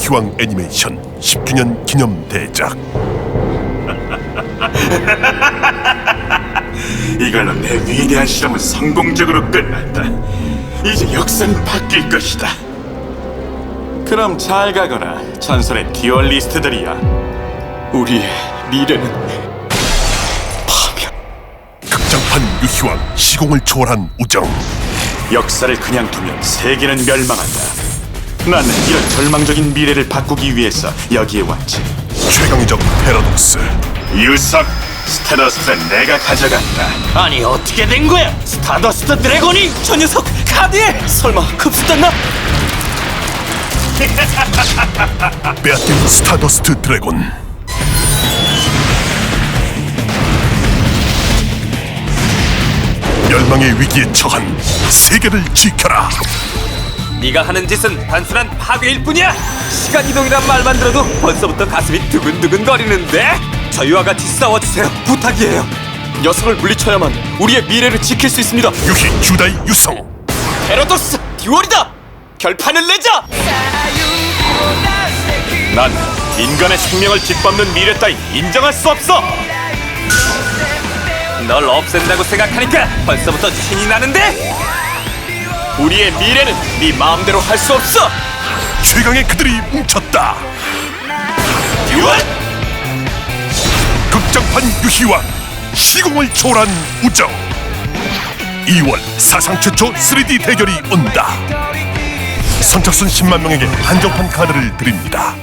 유희왕 애니메이션 10주년 기념 대작 이걸로 내 위대한 실험은 성공적으로 끝났다. 이제 역사는 바뀔 것이다. 그럼 잘 가거라, 전설의 듀얼리스트들이야. 우리의 미래는. 극장판 유희왕 시공을 초월한 우정 역사를 그냥 두면 세계는 멸망한다. 나는 이런 절망적인 미래를 바꾸기 위해서 여기에 왔지. 최강의적 패러독스 유석, 스테더스는 내가 가져간다. 아니 어떻게 된 거야? 스타더스트 드래곤이 저 녀석 카드에 설마 급습됐나? 빼앗긴 스타더스트 드래곤 멸망의 위기에 처한 세계를 지켜라 네가 하는 짓은 단순한 파괴일 뿐이야. 시간 이동이란 말만 들어도 벌써부터 가슴이 두근두근 거리는데. 저희와 같이 싸워주세요. 부탁이에요. 녀석을 물리쳐야만 우리의 미래를 지킬 수 있습니다. 유희 주다이 유성 헤로도스 듀얼이다. 결판을 내자. 난 인간의 생명을 짓밟는 미래 따윈 인정할 수 없어. 널 없앤다고 생각하니까 벌써부터 신이 나는데. 우리의 미래는 네 마음대로 할 수 없어. 최강의 그들이 뭉쳤다 듀얼. 극장판 유희왕 시공을 초월한 우정 2월 사상 최초 3D 대결이 온다 선착순 10만 명에게 한정판 카드를 드립니다